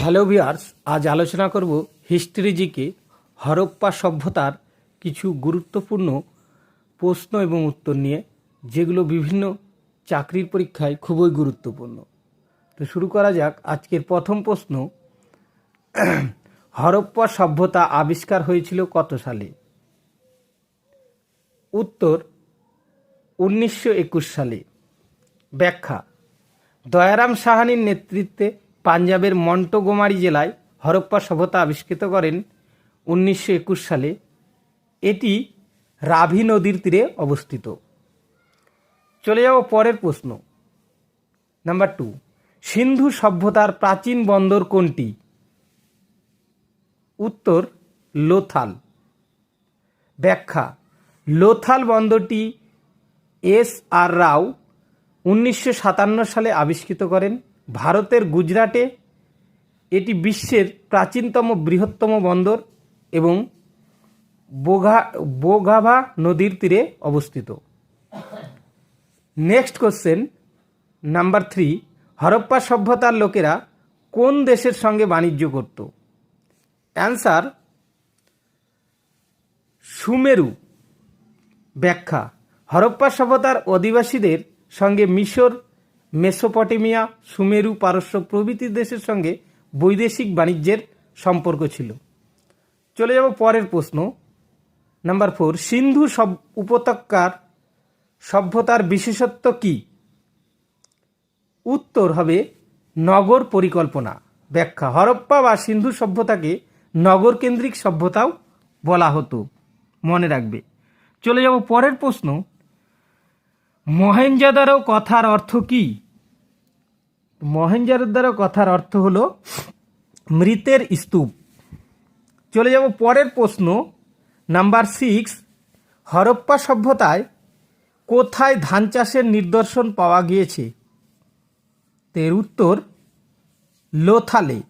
Hello viewers আজ আলোচনা করব হিস্ট্রিজিকে হরপ্পা সভ্যতার কিছু গুরুত্বপূর্ণ প্রশ্ন এবং উত্তর নিয়ে, যেগুলো বিভিন্ন চাকরির পরীক্ষায় খুবই গুরুত্বপূর্ণ। তো শুরু করা যাক আজকের প্রথম প্রশ্ন। হরপ্পা সভ্যতা আবিষ্কার হয়েছিল কত সালে? উত্তর, উনিশশো একুশ সালে। ব্যাখ্যা, দয়ারাম সাহানির নেতৃত্বে পাঞ্জাবের মন্টোগোমারি জেলায় হরপ্পা সভ্যতা আবিষ্কৃত করেন উনিশশো একুশ সালে। এটি রাভি নদীর তীরে অবস্থিত। চলে যাব পরের প্রশ্ন। নাম্বার টু, সিন্ধু সভ্যতার প্রাচীন বন্দর কোনটি? উত্তর, লোথাল। ব্যাখ্যা, লোথাল বন্দরটি এস আর রাও উনিশশো সাতান্ন সালে আবিষ্কৃত করেন। ভারতের গুজরাটে এটি বিশ্বের প্রাচীনতম বৃহত্তম বন্দর এবং বোঘা বোগাভা নদীর তীরে অবস্থিত। Next question number three Harappa সভ্যতার লোকেরা কোন দেশের সঙ্গে বাণিজ্য করত? অ্যান্সার সুমেরু। ব্যাখ্যা, হরপ্পা সভ্যতার অধিবাসীদের সঙ্গে মিশর মেসোপটেমিয়া, সুমেরু পারস্য প্রভৃতি দেশের সঙ্গে বৈদেশিক বাণিজ্যের সম্পর্ক ছিল। চলে যাব পরের প্রশ্ন। নাম্বার ফোর, সিন্ধু সব উপত্যকার সভ্যতার বিশেষত্ব কি? উত্তর হবে, নগর পরিকল্পনা। ব্যাখ্যা, হরপ্পা বা সিন্ধু সভ্যতাকে নগর কেন্দ্রিক সভ্যতাও বলা হতো। মনে রাখবে। চলে যাব পরের প্রশ্ন। মহেঞ্জাদারো কথার অর্থ কি? মহেঞ্জাদারো কথার অর্থ হলো মৃতের স্তূপ। চলে যাব পরের প্রশ্ন, নাম্বার সিক্স, হরপ্পা সভ্যতায় কোথায় ধান চাষের নিদর্শন পাওয়া গিয়েছে? এর উত্তর, লোথালে।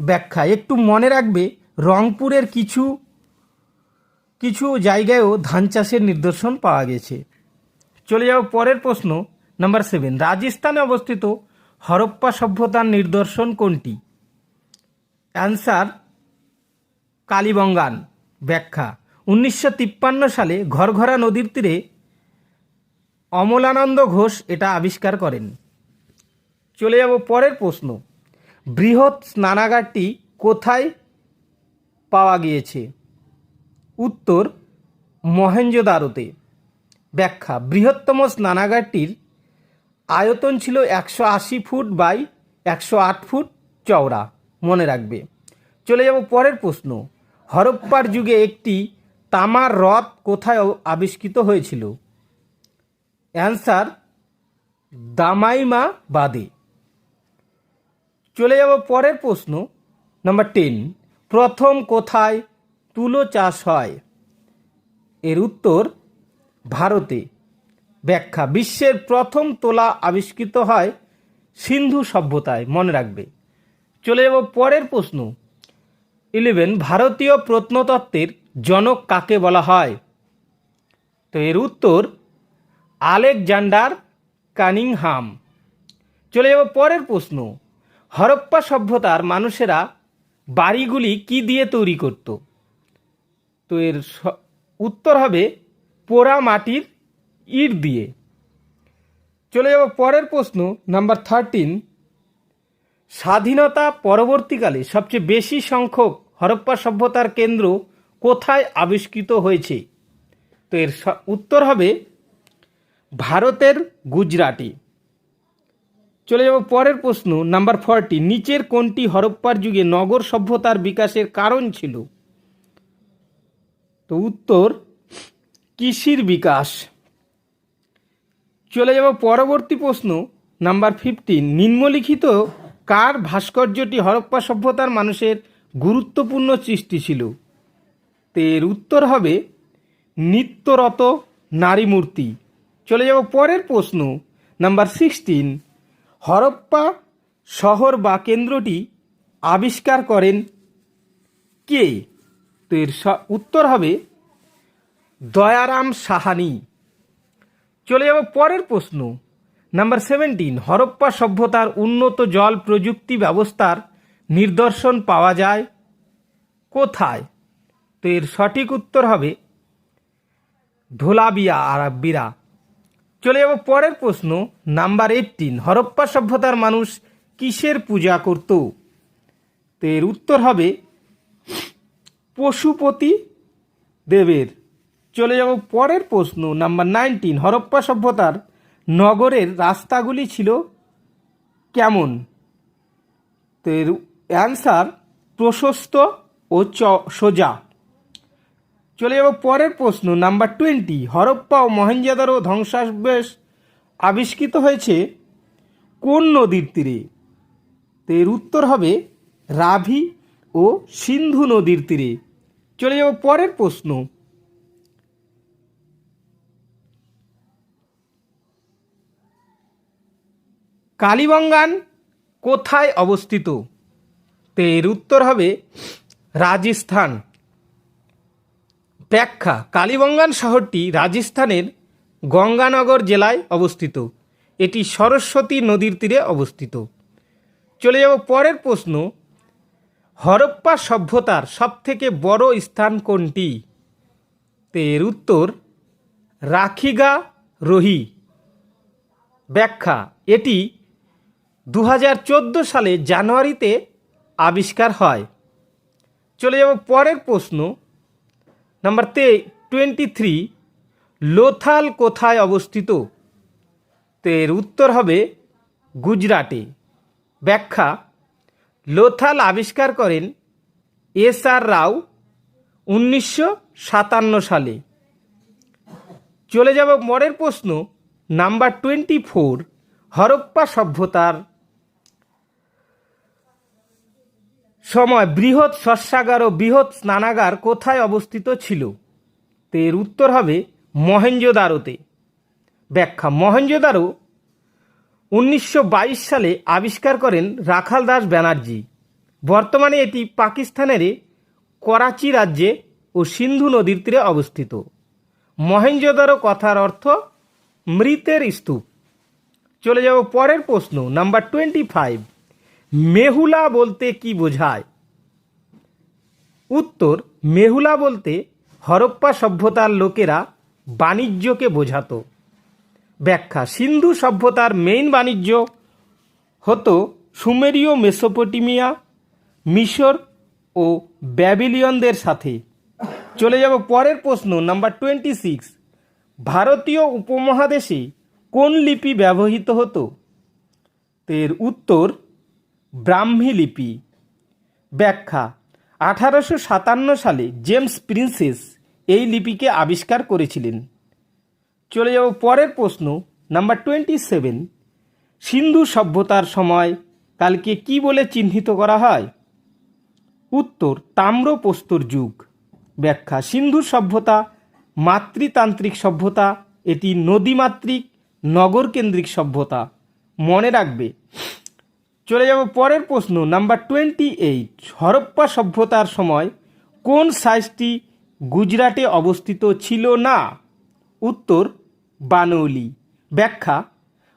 ব্যাখ্যা, একটু মনে রাখবে, রংপুরের কিছু কিছু জায়গায়ও ধান চাষের নিদর্শন পাওয়া গেছে। চলে যাও পরের প্রশ্ন নাম্বার সেভেন রাজস্থানে অবস্থিত হরপ্পা সভ্যতার নিদর্শন কোনটি? অ্যান্সার কালীবঙ্গান। ব্যাখ্যা, উনিশশো তিপ্পান্ন সালে ঘরঘরা নদীর তীরে অমলানন্দ ঘোষ এটা আবিষ্কার করেন। চলে যাব পরের প্রশ্ন। বৃহৎ স্নানাগারটি কোথায় পাওয়া গিয়েছে? উত্তর মহেঞ্জোদারোতে ব্যাখ্যা। বৃহত্তম স্নানাগারটির আয়তন ছিল একশো আশি ফুট বাই একশো আট ফুট চওড়া, মনে রাখবে। চলে যাব পরের প্রশ্ন। হরপ্পার যুগে একটি তামার রথ কোথায় আবিষ্কৃত হয়েছিল? অ্যান্সার দামাইমা বাদে। চলে যাব পরের প্রশ্ন, নাম্বার টেন। প্রথম কোথায় তুলো চাষ হয়? এর উত্তর ভারতে ব্যাখ্যা, বিশ্বের প্রথম তোলা আবিষ্কৃত হয় সিন্ধু সভ্যতায়, মনে রাখবে। চলে যাব পরের প্রশ্ন। ইলেভেন, ভারতীয় প্রত্নতত্ত্বের জনক কাকে বলা হয়? তো এর উত্তর, আলেকজান্ডার কানিংহাম। চলে যাব পরের প্রশ্ন। হরপ্পা সভ্যতার মানুষেরা বাড়িগুলি কি দিয়ে তৈরি করত? তো এর উত্তর হবে পোড়া মাটির ইট দিয়ে। চলে যাব পরের প্রশ্ন নাম্বার থার্টিন স্বাধীনতা পরবর্তীকালে সবচেয়ে বেশি সংখ্যক হরপ্পা সভ্যতার কেন্দ্র কোথায় আবিষ্কৃত হয়েছে? তো এর উত্তর হবে ভারতের গুজরাটে। চলে যাব পরের প্রশ্ন নাম্বার ফর্টি নিচের কোনটি হরপ্পার যুগে নগর সভ্যতার বিকাশের কারণ ছিল? তো উত্তর কৃষির বিকাশ। চলে যাব পরবর্তী প্রশ্ন, নাম্বার ফিফটিন নিম্নলিখিত কার ভাস্কর্যটি হরপ্পা সভ্যতার মানুষের গুরুত্বপূর্ণ সৃষ্টি ছিল? এর উত্তর হবে নিত্যরত নারী মূর্তি চলে যাব পরের প্রশ্ন, নাম্বার সিক্সটিন হরপ্পা শহর বা কেন্দ্রটি আবিষ্কার করেন কে? তো এর উত্তর হবে দয়ারাম সাহানি। চলে যাব পরের প্রশ্ন। নাম্বার সেভেন্টিন হরপ্পা সভ্যতার উন্নত জল প্রযুক্তি ব্যবস্থার নিদর্শন পাওয়া যায় কোথায়? তো এর সঠিক উত্তর হবে ধোলাবিয়া আরব্বিরা। চলে যাব পরের প্রশ্ন। নাম্বার এইটিন হরপ্পা সভ্যতার মানুষ কিসের পূজা করত? তো এর উত্তর হবে পশুপতি দেবের। চলে যাব পরের প্রশ্ন নাম্বার নাইনটিন হরপ্পা সভ্যতার নগরের রাস্তাগুলি ছিল কেমন? তো এর অ্যান্সার প্রশস্ত ও চ, সোজা। চলে যাব পরের প্রশ্ন নাম্বার টোয়েন্টি হরপ্পা ও মহেঞ্জোদারো ধ্বংসাবেশ আবিষ্কৃত হয়েছে কোন নদীর তীরে? তো এর উত্তর হবে রাভি ও সিন্ধু নদীর তীরে। চলে যাব পরের প্রশ্ন কালীবঙ্গান কোথায় অবস্থিত? তো এর উত্তর হবে রাজস্থান। ব্যাখ্যা, কালীবঙ্গান শহরটি রাজস্থানের গঙ্গানগর জেলায় অবস্থিত। এটি সরস্বতী নদীর তীরে অবস্থিত। চলে যাব পরের প্রশ্ন। হরপ্পা সভ্যতার সবথেকে বড় স্থান কোনটি? তো এর উত্তর, রাখিগা রোহি। ব্যাখ্যা, এটি দু হাজার চোদ্দ সালে জানুয়ারিতে আবিষ্কার হয়। চলে যাব পরের প্রশ্ন। নাম্বার তে, টোয়েন্টি থ্রি, লোথাল কোথায় অবস্থিত? তো এর উত্তর হবে গুজরাটে। ব্যাখ্যা, লোথাল আবিষ্কার করেন এস আর রাও উনিশশো সাতান্ন সালে। চলে যাব পরের প্রশ্ন। নাম্বার টোয়েন্টি ফোর, হরপ্পা সভ্যতার সময় বৃহৎ শস্যাগার ও বৃহৎ স্নানাগার কোথায় অবস্থিত ছিল? তো এর উত্তর হবে মহেঞ্জোদারোতে ব্যাখ্যা মহেঞ্জোদারো উনিশশো বাইশ সালে আবিষ্কার করেন রাখাল দাস ব্যানার্জি। বর্তমানে এটি পাকিস্তানের করাচি রাজ্যে ও সিন্ধু নদীর তীরে অবস্থিত। মহেঞ্জোদারো কথার অর্থ মৃতের স্তূপ। চলে যাব পরের প্রশ্ন, নাম্বার টোয়েন্টি ফাইভ। মেহুলা বলতে কি বোঝায়? উত্তর, মেহুলা বলতে হরপ্পা সভ্যতার লোকেরা বাণিজ্যকে বোঝাতো। ব্যাখ্যা, সিন্ধু সভ্যতার মেইন বাণিজ্য হতো সুমেরীয়, মেসোপটেমিয়া, মিশর ও ব্যাবিলিয়নদের সাথে। চলে যাব পরের প্রশ্ন নাম্বার টোয়েন্টি সিক্স ভারতীয় উপমহাদেশে কোন লিপি ব্যবহৃত হতো? এর উত্তর ব্রাহ্মী লিপি। ব্যাখ্যা, আঠারোশো সাতান্ন সালে জেমস প্রিন্সেস এই লিপিকে আবিষ্কার করেছিলেন। চলে যাব পরের প্রশ্ন, নাম্বার টোয়েন্টি সেভেন। সিন্ধু সভ্যতার সময় কালকে কি বলে চিহ্নিত করা হয়? উত্তর, তাম্রপ্রস্তর যুগ। ব্যাখ্যা, সিন্ধু সভ্যতা, মাতৃতান্ত্রিক সভ্যতা, এটি নদীমাতৃক, নগরকেন্দ্রিক সভ্যতা। মনে রাখবে চলে যাব পরের প্রশ্ন নাম্বার টোয়েন্টি এইট হরপ্পা সভ্যতার সময় কোন সাইজটি গুজরাটে অবস্থিত ছিল না? উত্তর, বানৌলি। ব্যাখ্যা,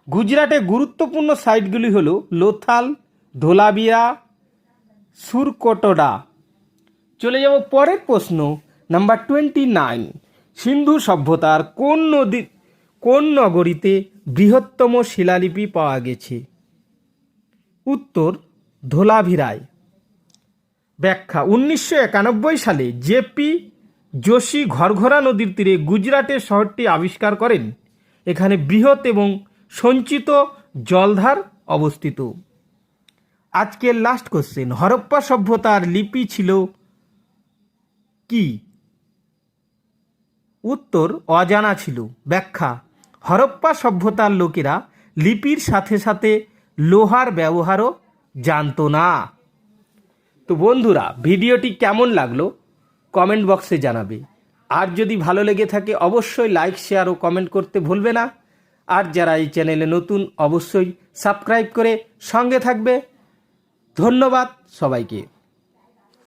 গুজরাটে গুরুত্বপূর্ণ সাইটগুলি হল লোথাল, ধোলাবিয়া, সুরকোটডা। চলে যাব পরের প্রশ্ন নাম্বার টোয়েন্টি নাইন সিন্ধু সভ্যতার কোন নদী, কোন নগরীতে বৃহত্তম শিলালিপি পাওয়া গেছে? উত্তর ধোলাভিরায়। ব্যাখ্যা, উনিশশো একানব্বই সালে জেপি যোশী ঘরঘরা নদীর তীরে গুজরাটের শহরটি আবিষ্কার করেন। এখানে বৃহৎ এবং সঞ্চিত জলধার অবস্থিত। আজকের লাস্ট কোশ্চেন হরপ্পা সভ্যতার লিপি ছিল কি? উত্তর অজানা ছিল। ব্যাখ্যা, হরপ্পা সভ্যতার লোকেরা লিপির সাথে সাথে লোহার ব্যবহারও জানত না। তো বন্ধুরা, ভিডিওটি কেমন লাগল কমেন্ট বক্সে জানাবে। আর যদি ভালো লেগে থাকে, অবশ্যই লাইক, শেয়ার ও কমেন্ট করতে ভুলবে না। আর যারা এই চ্যানেলে নতুন, অবশ্যই সাবস্ক্রাইব করে সঙ্গে থাকবে। ধন্যবাদ সবাইকে।